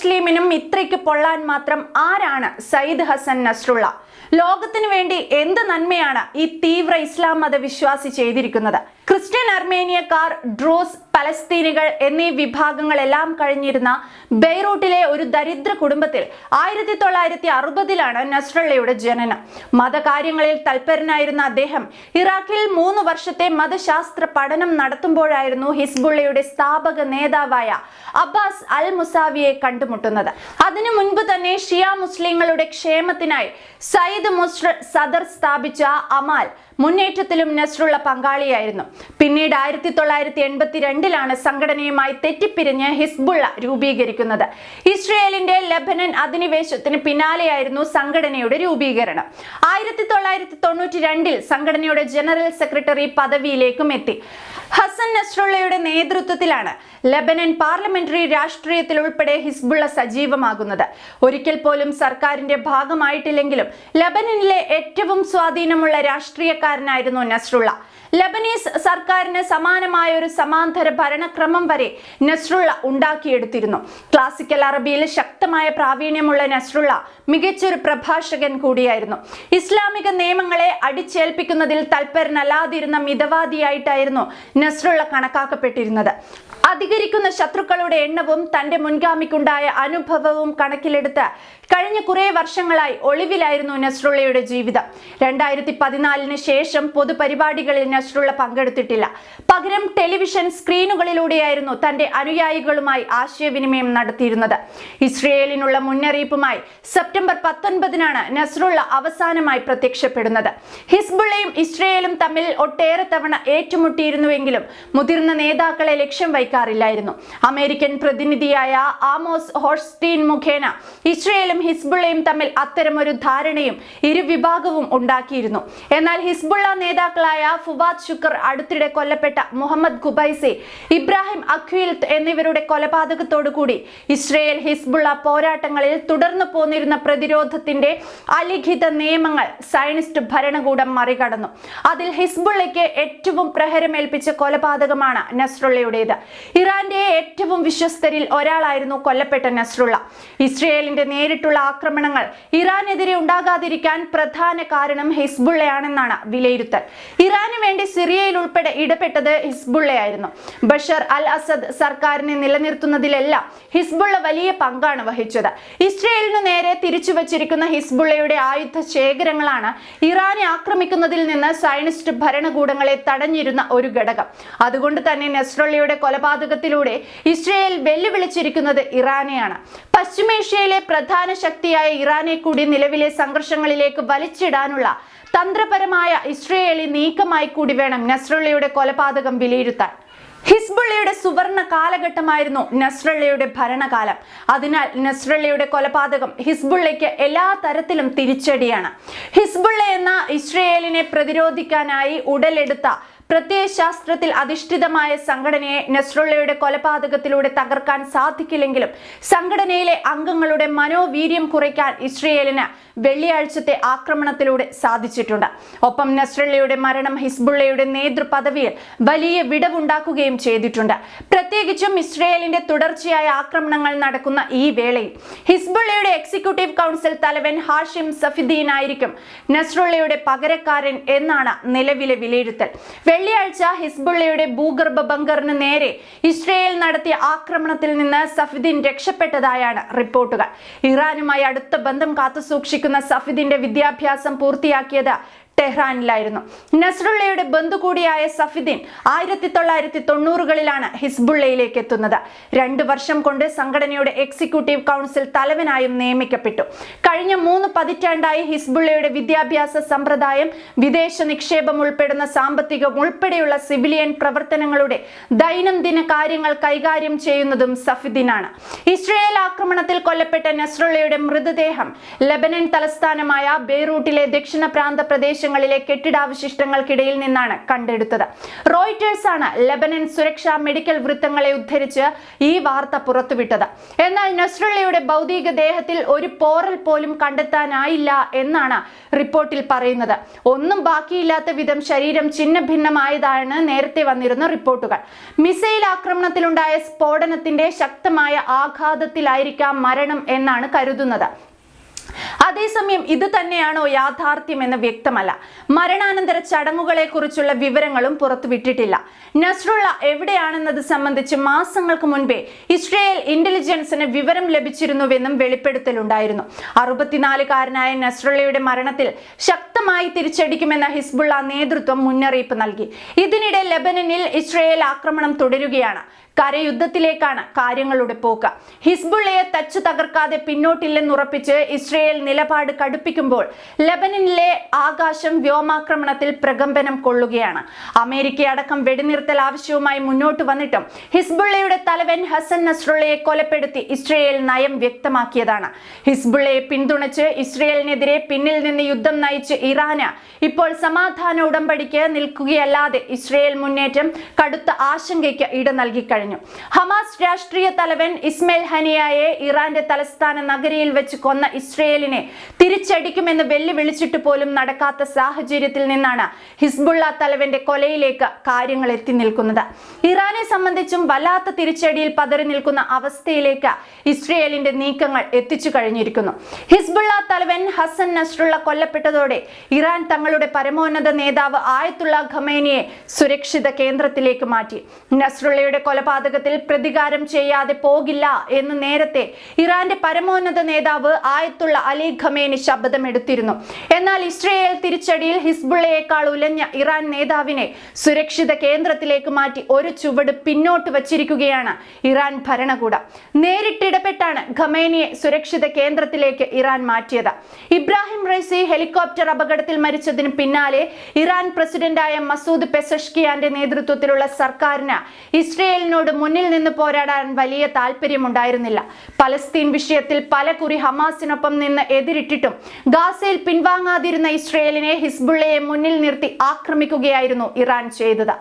മുസ്ലിമിനും ഇത്രയ്ക്ക് പൊള്ളാൻ മാത്രം ആരാണ് സയ്യിദ് ഹസൻ നസ്രുള്ള? ലോകത്തിനു വേണ്ടി എന്ത് നന്മയാണ് ഈ തീവ്ര ഇസ്ലാം മത വിശ്വാസി ചെയ്തിരിക്കുന്നത്? ക്രിസ്ത്യൻ അർമേനിയക്കാർ ഡ്രോസ് പലസ്തീനികൾ എന്നീ വിഭാഗങ്ങളെല്ലാം കഴിഞ്ഞിരുന്ന ബെയ്റൂട്ടിലെ ഒരു ദരിദ്ര കുടുംബത്തിൽ ആയിരത്തി തൊള്ളായിരത്തി അറുപതിലാണ് നസ്രള്ളയുടെ ജനനം. മതകാര്യങ്ങളിൽ തൽപരനായിരുന്ന അദ്ദേഹം ഇറാഖിൽ മൂന്ന് വർഷത്തെ മതശാസ്ത്ര പഠനം നടത്തുമ്പോഴായിരുന്നു ഹിസ്ബുള്ളയുടെ സ്ഥാപക നേതാവായ അബ്ബാസ് അൽ മുസാവിയെ കണ്ടുമുട്ടുന്നത്. അതിനു മുൻപ് തന്നെ ഷിയ മുസ്ലിങ്ങളുടെ ക്ഷേമത്തിനായി സയ്യിദ് മുസ്ര സദർ സ്ഥാപിച്ച അമാൽ മുന്നേറ്റത്തിലും നസ്രുള്ള പങ്കാളിയായിരുന്നു. പിന്നീട് ആയിരത്തി തൊള്ളായിരത്തി എൺപത്തി രണ്ടിലാണ് സംഘടനയുമായി തെറ്റിപ്പിരിഞ്ഞ് ഹിസ്ബുള്ള രൂപീകരിക്കുന്നത്. ഇസ്രയേലിന്റെ ലബനൻ അധിനിവേശത്തിന് പിന്നാലെയായിരുന്നു സംഘടനയുടെ രൂപീകരണം. ആയിരത്തി തൊള്ളായിരത്തി തൊണ്ണൂറ്റി രണ്ടിൽ സംഘടനയുടെ ജനറൽ സെക്രട്ടറി പദവിയിലേക്കും എത്തി. ഹസൻ നസ്രുള്ളയുടെ നേതൃത്വത്തിലാണ് ലബനൻ പാർലമെന്ററി രാഷ്ട്രീയത്തിൽ ഉൾപ്പെടെ ഹിസ്ബുള്ള സജീവമാകുന്നത്. ഒരിക്കൽ പോലും സർക്കാരിന്റെ ഭാഗമായിട്ടില്ലെങ്കിലും ലബനനിലെ ഏറ്റവും സ്വാധീനമുള്ള രാഷ്ട്രീയക്കാരനായിരുന്നു നസ്രുള്ള. ലബനീസ് സർക്കാരിന് സമാനമായ ഒരു സമാന്തര ഭരണക്രമം വരെ നസ്രുള്ള ഉണ്ടാക്കിയെടുത്തിരുന്നു. ക്ലാസിക്കൽ അറബിയിൽ ശക്തമായ പ്രാവീണ്യമുള്ള നസ്രുള്ള മികച്ചൊരു പ്രഭാഷകൻ കൂടിയായിരുന്നു. ഇസ്ലാമിക നിയമങ്ങളെ അടിച്ചേൽപ്പിക്കുന്നതിൽ തൽപരനല്ലാതിരുന്ന മിതവാദിയായിട്ടായിരുന്നു നസ്രുള്ള കണക്കാക്കപ്പെട്ടിരുന്നത്. അധികരിക്കുന്ന ശത്രുക്കളുടെ എണ്ണവും തന്റെ മുൻഗാമിക്കുണ്ടായ അനുഭവവും കണക്കിലെടുത്ത് കഴിഞ്ഞ കുറെ വർഷങ്ങളായി ഒളിവിലായിരുന്നു നസ്രുള്ളയുടെ ജീവിതം. രണ്ടായിരത്തി പതിനാലിന് ശേഷം പൊതുപരിപാടികളിൽ നസ്രുള്ള പങ്കെടുത്തിട്ടില്ല. പകരം ടെലിവിഷൻ സ്ക്രീനുകളിലൂടെയായിരുന്നു തന്റെ അനുയായികളുമായി ആശയവിനിമയം നടത്തിയിരുന്നത്. ഇസ്രയേലിനുള്ള മുന്നറിയിപ്പുമായി സെപ്റ്റംബർ പത്തൊൻപതിനാണ് നസ്രുള്ള അവസാനമായി പ്രത്യക്ഷപ്പെടുന്നത്. ഹിസ്ബുള്ളയും ഇസ്രയേലും തമ്മിൽ ഒട്ടേറെ തവണ ഏറ്റുമുട്ടിയിരുന്നുവെങ്കിലും മുതിർന്ന നേതാക്കളെ ലക്ഷ്യം വയ്ക്കാറില്ലായിരുന്നു അമേരിക്കൻ പ്രതിനിധിയായ ആമോസ് ഹോർസ്റ്റീൻ മുഖേന ഇസ്രയേലും ഹിസ്ബുള്ളയും തമ്മിൽ അത്തരമൊരു ധാരണയും ഇരുവിഭാഗവും ഉണ്ടാക്കിയിരുന്നു. എന്നാൽ ഹിസ്ബുള്ള നേതാക്കളായ ഫുവാദ് ശുക്കർ അടുത്തിടെ കൊല്ലപ്പെട്ട മുഹമ്മദ് ഖുബൈസെ ഇബ്രാഹിം അഖ്വിൽ എന്നിവരുടെ കൊലപാതകത്തോടുകൂടി ഇസ്രയേൽ ഹിസ്ബുള്ള പോരാട്ടങ്ങളിൽ തുടർന്നു പോന്നിരുന്ന പ്രതിരോധത്തിന്റെ അലിഖിത നിയമങ്ങൾ സയനിസ്റ്റ് ഭരണകൂടം മറികടന്നു. അതിൽ ഹിസ്ബുള്ളയ്ക്ക് ഏറ്റവും പ്രഹരമേൽപ്പിച്ച കൊലപാതകമാണ് നസ്രുള്ളയുടേത്. ഇറാന്റെ ഏറ്റവും വിശ്വസ്തരിൽ ഒരാളായിരുന്നു കൊല്ലപ്പെട്ട നസ്രുള്ള. ഇസ്രയേലിന്റെ നേരിട്ടുള്ള ആക്രമണങ്ങൾ ഇറാനെതിരെ ഉണ്ടാകാതിരിക്കാൻ പ്രധാന കാരണം ഹിസ്ബുള്ളയാണെന്നാണ് വിലയിരുത്തൽ. ഇറാന് വേണ്ടി സിറിയയിൽ ഉൾപ്പെടെ ഇടപെട്ടത് ഹിസ്ബുള്ളയായിരുന്നു. ബഷർ അൽ അസദ് സർക്കാരിനെ നിലനിർത്തുന്നതിലെല്ലാം ഹിസ്ബുള്ള വലിയ പങ്കാണ് വഹിച്ചത്. ഇസ്രയേലിനു നേരെ തിരിച്ചു വച്ചിരിക്കുന്ന ഹിസ്ബുള്ളയുടെ ആയുധ ശേഖരങ്ങളാണ് ഇറാനെ ആക്രമിക്കുന്നതിൽ നിന്ന് സയനിസ്റ്റ് ഭരണകൂടങ്ങളെ തടഞ്ഞിരുന്ന ഒരു ഘടകം. അതുകൊണ്ട് തന്നെ നസ്രള്ളയുടെ കൊലപാതകത്തിലൂടെ ഇസ്രയേൽ വെല്ലുവിളിച്ചിരിക്കുന്നത് ഇറാനെയാണ്. പശ്ചിമേഷ്യയിലെ പ്രധാന ശക്തിയായ ഇറാനെ കൂടി നിലവിലെ സംഘർഷങ്ങളിലേക്ക് വലിച്ചിടാനുള്ള തന്ത്രപരമായ ഇസ്രയേലി നീക്കമായി കൂടി വേണം നസ്രള്ളയുടെ കൊലപാതകം വിലയിരുത്താൻ. ഹിസ്ബുള്ളയുടെ സുവർണ കാലഘട്ടമായിരുന്നു നസ്രള്ളയുടെ ഭരണകാലം. അതിനാൽ നസ്രള്ളയുടെ കൊലപാതകം ഹിസ്ബുള്ളയ്ക്ക് എല്ലാ തരത്തിലും തിരിച്ചടിയാണ്. ഹിസ്ബുള്ള എന്ന ഇസ്രയേലിനെ പ്രതിരോധിക്കാനായി ഉടലെടുത്ത പ്രത്യയശാസ്ത്രത്തിൽ അധിഷ്ഠിതമായ സംഘടനയെ നെസ്രുള്ളയുടെ കൊലപാതകത്തിലൂടെ തകർക്കാൻ സാധിക്കില്ലെങ്കിലും സംഘടനയിലെ അംഗങ്ങളുടെ മനോവീര്യം കുറയ്ക്കാൻ ഇസ്രയേലിന് വെള്ളിയാഴ്ചത്തെ ആക്രമണത്തിലൂടെ സാധിച്ചിട്ടുണ്ട്. ഒപ്പം നസ്രള്ളയുടെ മരണം ഹിസ്ബുള്ളയുടെ നേതൃപദവിയിൽ വലിയ വിടവുണ്ടാക്കുകയും ചെയ്തിട്ടുണ്ട്. പ്രത്യേകിച്ചും ഇസ്രയേലിന്റെ തുടർച്ചയായ ആക്രമണങ്ങൾ നടക്കുന്ന ഈ വേളയിൽ ഹിസ്ബുള്ളയുടെ എക്സിക്യൂട്ടീവ് കൗൺസിൽ തലവൻ ഹാഷിം സഫിദ്ദീൻ ആയിരിക്കും നസ്രുള്ളയുടെ പകരക്കാരൻ എന്നാണ് നിലവിലെ വിലയിരുത്തൽ. വെള്ളിയാഴ്ച ഹിസ്ബുള്ളയുടെ ഭൂഗർഭ ബങ്കറിന് നേരെ ഇസ്രയേൽ നടത്തിയ ആക്രമണത്തിൽ നിന്ന് സഫിദ്ദീൻ രക്ഷപ്പെട്ടതായാണ് റിപ്പോർട്ടുകൾ. ഇറാനുമായി അടുത്ത ബന്ധം കാത്തുസൂക്ഷിക്കുന്ന സഫിദിന്റെ വിദ്യാഭ്യാസം പൂർത്തിയാക്കിയത് ടെഹ്റാനിലായിരുന്നു. നസ്രുള്ളയുടെ ബന്ധു കൂടിയായ സഫിദ്ദീൻ ആയിരത്തി തൊള്ളായിരത്തി തൊണ്ണൂറുകളിലാണ് ഹിസ്ബുള്ളയിലേക്ക് എത്തുന്നത് രണ്ട് വർഷം കൊണ്ട് സംഘടനയുടെ എക്സിക്യൂട്ടീവ് കൗൺസിൽ തലവനായും നിയമിക്കപ്പെട്ടു. കഴിഞ്ഞ മൂന്ന് പതിറ്റാണ്ടായി ഹിസ്ബുള്ളയുടെ വിദ്യാഭ്യാസ സമ്പ്രദായം വിദേശ നിക്ഷേപം ഉൾപ്പെടുന്ന സാമ്പത്തികം ഉൾപ്പെടെയുള്ള സിവിലിയൻ പ്രവർത്തനങ്ങളുടെ ദൈനംദിന കാര്യങ്ങൾ കൈകാര്യം ചെയ്യുന്നതും സഫിദ്ദീനാണ് ഇസ്രയേൽ ആക്രമണത്തിൽ കൊല്ലപ്പെട്ട നസ്രുള്ളയുടെ മൃതദേഹം ലബനൻ തലസ്ഥാനമായ ബെയ്റൂട്ടിലെ ദക്ഷിണ പ്രാന്ത പ്രദേശങ്ങളിൽ പ്രദേശങ്ങളിലെ കെട്ടിടാവശിഷ്ടങ്ങൾക്കിടയിൽ നിന്നാണ് കണ്ടെടുത്തത്. റോയിറ്റേഴ്സ് ആണ് ലെബനൻ സുരക്ഷാ മെഡിക്കൽ വൃത്തങ്ങളെ ഉദ്ധരിച്ച് ഈ വാർത്ത പുറത്തുവിട്ടത്. എന്നാൽ നസ്രള്ളയുടെ ഭൗതിക ദേഹത്തിൽ ഒരു പോറൽ പോലും കണ്ടെത്താനായില്ല എന്നാണ് റിപ്പോർട്ടിൽ പറയുന്നത്. ഒന്നും ബാക്കിയില്ലാത്ത വിധം ശരീരം ചിഹ്ന ഭിന്നമായതാണ് നേരത്തെ വന്നിരുന്ന റിപ്പോർട്ടുകൾ. മിസൈൽ ആക്രമണത്തിലുണ്ടായ സ്ഫോടനത്തിന്റെ ശക്തമായ ആഘാതത്തിലായിരിക്കാം മരണം എന്നാണ് കരുതുന്നത്. അതേസമയം ഇത് തന്നെയാണോ യാഥാർത്ഥ്യം എന്ന് വ്യക്തമല്ല. മരണാനന്തര ചടങ്ങുകളെ കുറിച്ചുള്ള വിവരങ്ങളും പുറത്തുവിട്ടിട്ടില്ല നസ്രുള്ള എവിടെയാണെന്നത് സംബന്ധിച്ച് മാസങ്ങൾക്ക് മുൻപേ ഇസ്രയേൽ ഇന്റലിജൻസിന് വിവരം ലഭിച്ചിരുന്നുവെന്നും വെളിപ്പെടുത്തലുണ്ടായിരുന്നു. അറുപത്തിനാലുകാരനായ നസ്രുള്ളയുടെ മരണത്തിൽ ശക്തമായി തിരിച്ചടിക്കുമെന്ന ഹിസ്ബുള്ള നേതൃത്വം മുന്നറിയിപ്പ് നൽകി. ഇതിനിടെ ലെബനനിൽ ഇസ്രയേൽ ആക്രമണം തുടരുകയാണ്. കരയുദ്ധത്തിലേക്കാണ് കാര്യങ്ങളുടെ പോക്ക്. ഹിസ്ബുള്ളയെ തച്ചു തകർക്കാതെ പിന്നോട്ടില്ലെന്നുറപ്പിച്ച് ഇസ്രയേൽ നിലപാട് കടുപ്പിക്കുമ്പോൾ ലെബനനിലെ ആകാശം വ്യോമാക്രമണത്തിൽ പ്രകമ്പനം കൊള്ളുകയാണ്. അമേരിക്ക അടക്കം വെടിനിർത്തൽ ആവശ്യവുമായി മുന്നോട്ട് വന്നിട്ടും ഹിസ്ബുള്ളയുടെ തലവൻ ഹസൻ നസ്രുള്ളയെ കൊലപ്പെടുത്തി ഇസ്രയേൽ നയം വ്യക്തമാക്കിയതാണ്. ഹിസ്ബുള്ളയെ പിന്തുണച്ച് ഇസ്രയേലിനെതിരെ പിന്നിൽ നിന്ന് യുദ്ധം നയിച്ച് ഇറാന് ഇപ്പോൾ സമാധാന ഉടമ്പടിക്ക് നിൽക്കുകയല്ലാതെ ഇസ്രയേൽ മുന്നേറ്റം കടുത്ത ആശങ്കയ്ക്ക് ഇട നൽകി കഴിഞ്ഞു ഹമാസ് രാഷ്ട്രീയ തലവൻ ഇസ്മയിൽ ഹനിയായെ ഇറാന്റെ തലസ്ഥാന നഗരിയിൽ വെച്ച് കൊന്ന ഇസ്രയേലിനെ തിരിച്ചടിക്കുമെന്ന് വെല്ലുവിളിച്ചിട്ട് പോലും നടക്കാത്ത സാഹചര്യത്തിൽ നിന്നാണ് ഹിസ്ബുള്ള തലവന്റെ കൊലയിലേക്ക് കാര്യങ്ങൾ എത്തി നിൽക്കുന്നത്. ഇറാനെ സംബന്ധിച്ചും വല്ലാത്ത തിരിച്ചടിയിൽ പതറി നിൽക്കുന്ന അവസ്ഥയിലേക്ക് ഇസ്രയേലിന്റെ നീക്കങ്ങൾ എത്തിച്ചു കഴിഞ്ഞിരിക്കുന്നു. ഹിസ്ബുള്ള തലവൻ ഹസൻ നസ്രുള്ള കൊല്ലപ്പെട്ടതോടെ ഇറാൻ തങ്ങളുടെ പരമോന്നത നേതാവ് ആയത്തുള്ള ഖമേനിയെ സുരക്ഷിത കേന്ദ്രത്തിലേക്ക് മാറ്റി. നസ്രുള്ളയുടെ കൊലപാതകത്തിൽ പ്രതികാരം ചെയ്യാതെ പോകില്ല എന്ന് നേരത്തെ ഇറാന്റെ പരമോന്നത നേതാവ് ആയത്തുള്ള അലി ഖമേനി ശബ്ദമെടുത്തിരുന്നു. എന്നാൽ ഇസ്രയേൽ തിരിച്ചടിയിൽ ഹിസ്ബുള്ളയേക്കാൾ ഉലഞ്ഞ ഇറാൻ നേതാവിനെ സുരക്ഷിത കേന്ദ്രത്തിലേക്ക് മാറ്റി ഒരു ചുവട് പിന്നോട്ട് വച്ചിരിക്കുകയാണ് ഇറാൻ ഭരണകൂടം. നേരിട്ടിടപെട്ടാണ് ഖമേനിയെ സുരക്ഷിത കേന്ദ്രത്തിലേക്ക് ഇറാൻ മാറ്റിയത്. ഇബ്രാഹിം റൈസി ഹെലികോപ്റ്റർ അപകടത്തിൽ മരിച്ചതിന് പിന്നാലെ ഇറാൻ പ്രസിഡന്റായ മസൂദ് പെസഷ്കിയാന്റെ നേതൃത്വത്തിലുള്ള സർക്കാരിന് ഇസ്രയേലിനോട് മുന്നിൽ നിന്ന് പോരാടാൻ വലിയ താല്പര്യമുണ്ടായിരുന്നില്ല. പലസ്തീൻ വിഷയത്തിൽ പലകുറി ഹമാസിനൊപ്പം നിന്ന് എതിരിട്ടിട്ടും ഗാസയിൽ പിൻവാങ്ങാതിരുന്ന ഇസ്രയേലിനെ ഹിസ്ബുള്ളയെ മുന്നിൽ നിർത്തി ആക്രമിക്കുകയായിരുന്നു ഇറാൻ ചെയ്തത്.